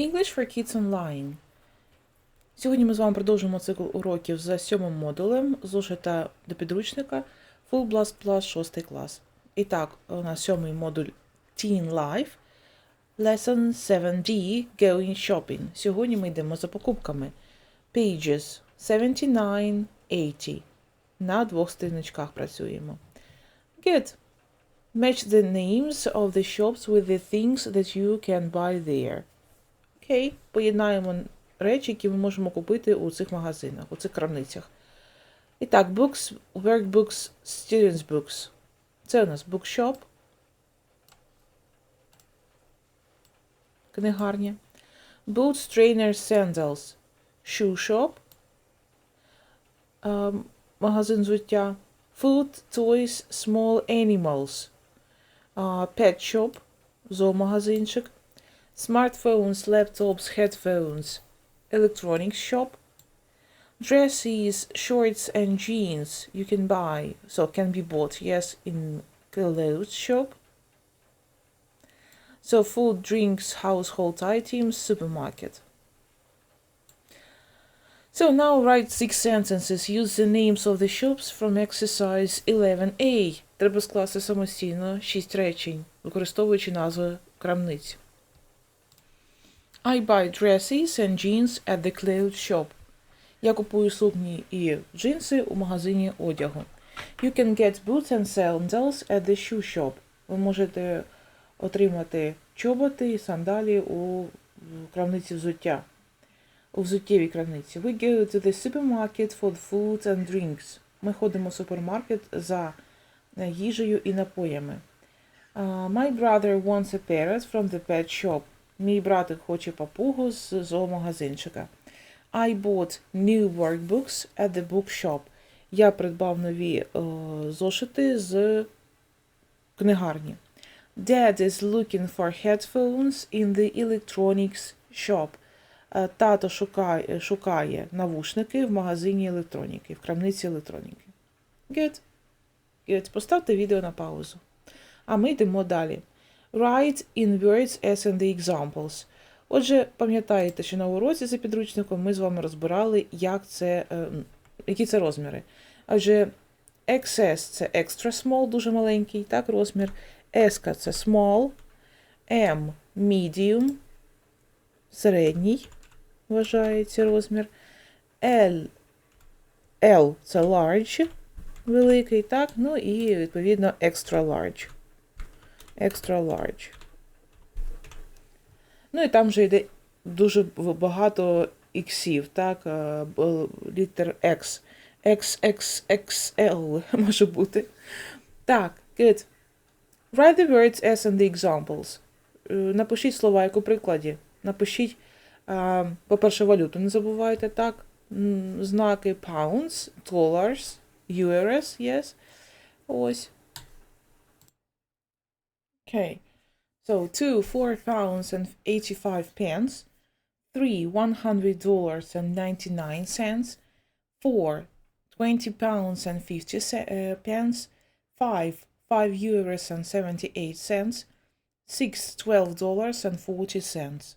English for Kids Online. Сьогодні ми з вами продовжуємо цикл уроків за сьомим модулем зошита до підручника Full Blast Plus 6 клас. І так, у нас сьомий модуль Teen Life, Lesson 7D Going Shopping. Сьогодні ми йдемо за покупками. Pages 79-80. На двох сторіночках працюємо. Good. Match the names of the shops with the things that you can buy there. Окей, поєднаємо речі, які ми можемо купити у цих магазинах, у цих крамницях. І так, books, workbooks, students books. Це у нас bookshop. Книгарня. Boots, trainers, sandals. Shoe shop. Ем, магазин взуття. Food, toys, small animals. А, pet shop. Зоомагазинчик. Smartphones, laptops, headphones, electronics shop, dresses, shorts and jeans you can buy, so can be bought, yes, in clothes shop. So food, drinks, household items, supermarket. So now write six sentences. Use the names of the shops from exercise 11a. Треба скласти самостійно шість речень, використовуючи назви крамниць. I buy dresses and jeans at the clothes shop. Я купую сукні і джинси у магазині одягу. You can get boots and sandals at the shoe shop. Ви можете отримати чоботи і сандалі у крамниці взуття. У взуттєвій крамниці. We go to the supermarket for food and drinks. Ми ходимо в супермаркет за е, їжею і напоями. Uh, my brother wants a parrot from the pet shop. Мій братик хоче папугу з зоомагазинчика. I bought new workbooks at the bookshop. Я придбав нові е, зошити з книгарні. Dad is looking for headphones in the electronics shop. Е, Тато шукає, шукає навушники в магазині електроніки, в крамниці електроніки. Good. Good. Поставте відео на паузу. А ми йдемо далі. Write in words as in the examples. Отже, пам'ятаєте, що на уроці за підручником ми з вами розбирали, як це, е, які це розміри. Адже XS це extra small, дуже маленький, так, розмір. S це small, M medium, середній вважається розмір. L, L це large, великий, так, ну і відповідно extra large extra large. Ну і там вже йде дуже багато іксів, так, е, літер X. XXXL може бути. Так, good. Write the words as in the examples. Е, Напишіть слова, як у прикладі. Напишіть, е, по-перше, валюту не забувайте, так. Знаки pounds, dollars, euros, yes. Ось. Okay. So two, four pounds and eighty-five pence. Three, one hundred dollars and ninety-nine cents. Four, twenty pounds and fifty ce- uh, pence. Five, five euros and seventy-eight cents. Six, twelve dollars and forty cents.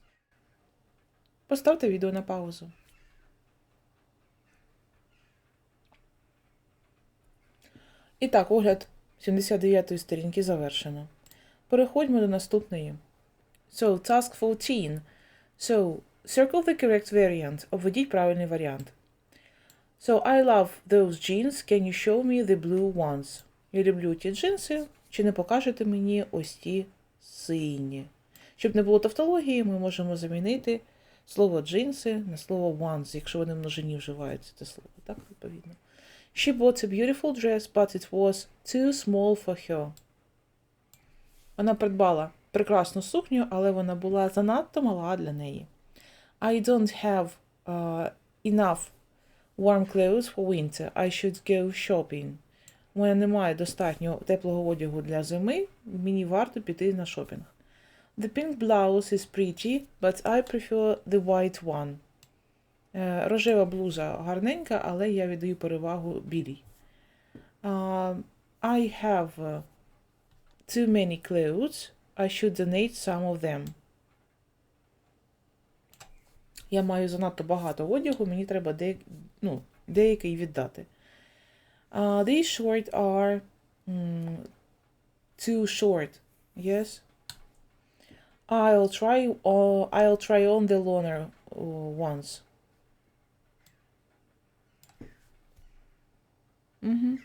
Поставте відео на паузу. І так, огляд 79-ї сторінки завершено. Переходьмо до наступної. So, task 14. So, circle the correct variant. Обведіть правильний варіант. So, I love those jeans. Can you show me the blue ones? Я люблю ті джинси. Чи не покажете мені ось ті сині? Щоб не було тавтології, ми можемо замінити слово джинси на слово ones, якщо вони в множині вживаються це слово. Так, відповідно. She bought a beautiful dress, but it was too small for her. Вона придбала прекрасну сукню, але вона була занадто мала для неї. I don't have uh, enough warm clothes for winter. I should go shopping. У мене немає достатньо теплого одягу для зими. Мені варто піти на шопінг. The pink blouse is pretty, but I prefer the white one. Е, Рожева блуза гарненька, але я віддаю перевагу білій. Uh, I have too many clothes. I should donate some of them. Я маю занадто багато одягу, мені треба де, ну, деякий віддати. Uh, these short are mm, too short. Yes. I'll try uh, I'll try on the longer uh, ones. Угу.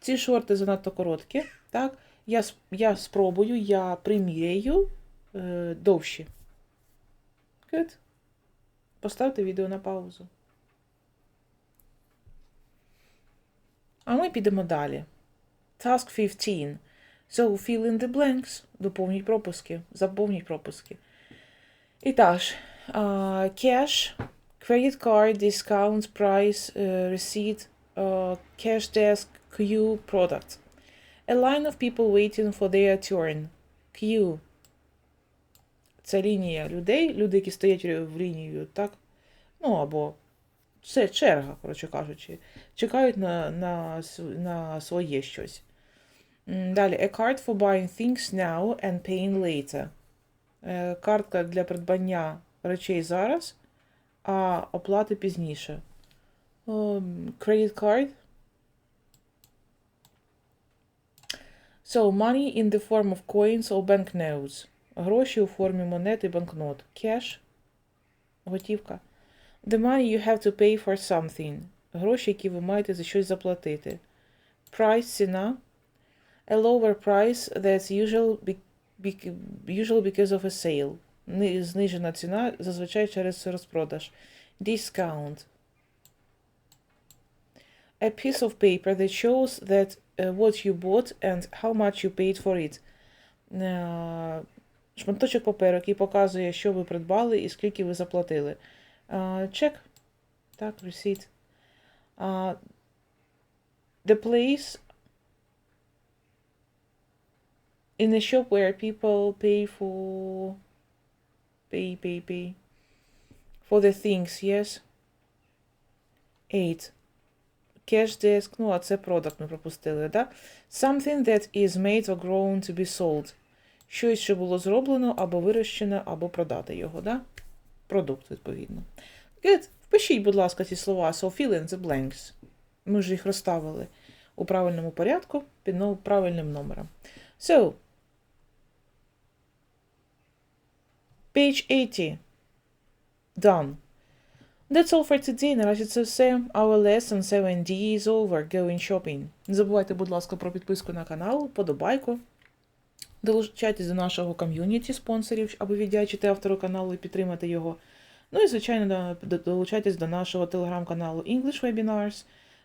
Ці шорти занадто короткі. Так? Я, я спробую, я приміряю е, довші. Good. Поставте відео на паузу. А ми підемо далі. Task 15. So, fill in the blanks. Доповніть пропуски. Заповніть пропуски. І так, а, cash, credit card, discount, price, е, receipt, е, cash desk, queue, product. A line of people waiting for their turn. Queue. Це лінія людей, люди, які стоять в лінію, так? Ну, або це черга, коротше кажучи. Чекають на, на, на своє щось. Далі. A card for buying things now and paying later. Е, Картка для придбання речей зараз, а оплати пізніше. Ем, Credit card. So, money in the form of coins or banknotes. Гроші у формі монет і банкнот. Cash. Готівка. The money you have to pay for something. Гроші, які ви маєте за щось заплатити. Price – ціна. A lower price that's usual, be, be, usual because of a sale. Ни- Знижена ціна зазвичай через розпродаж. Discount. A piece of paper that shows that uh, what you bought and how much you paid for it. Е, Шматочок паперу, який показує, що ви придбали і скільки ви заплатили. Е, Чек. Так, receipt. Uh, the place in a shop where people pay for pay pay pay for the things, yes. Eight. Cash desk, ну, а це product ми пропустили, да? Something that is made or grown to be sold. Щось, що було зроблено, або вирощено, або продати його, да? Продукт, відповідно. Good. Впишіть, будь ласка, ці слова. So fill in the blanks. Ми ж їх розставили у правильному порядку під правильним номером. So, page 80. Done. That's all for today. Наразі це все. Our lesson 7D is over. Going shopping. Не забувайте, будь ласка, про підписку на канал, подобайку. Долучайтесь до нашого ком'юніті спонсорів, аби віддячити автору каналу і підтримати його. Ну і, звичайно, до- до- долучайтесь до нашого телеграм-каналу English Webinars.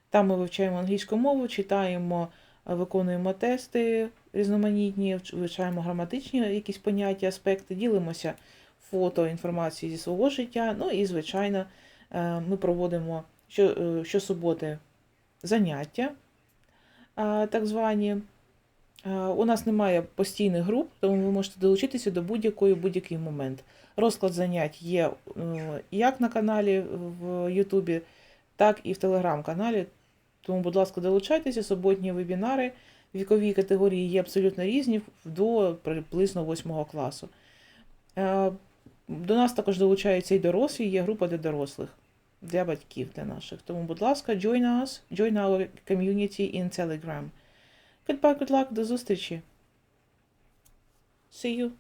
Там ми вивчаємо англійську мову, читаємо, е, виконуємо тести різноманітні, вивчаємо граматичні якісь поняття, аспекти, ділимося фото, інформацією зі свого життя. Ну і, звичайно, ми проводимо е, щосуботи заняття, так звані. Е, У нас немає постійних груп, тому ви можете долучитися до будь-якої будь-який момент. Розклад занять є е, як на каналі в Ютубі, так і в телеграм-каналі. Тому, будь ласка, долучайтеся, суботні вебінари вікові категорії є абсолютно різні до приблизно 8 класу. Е, До нас також долучаються і дорослі, є група для дорослих, для батьків, для наших. Тому, будь ласка, join us, join our community in Telegram. Goodbye, good luck, до зустрічі. See you.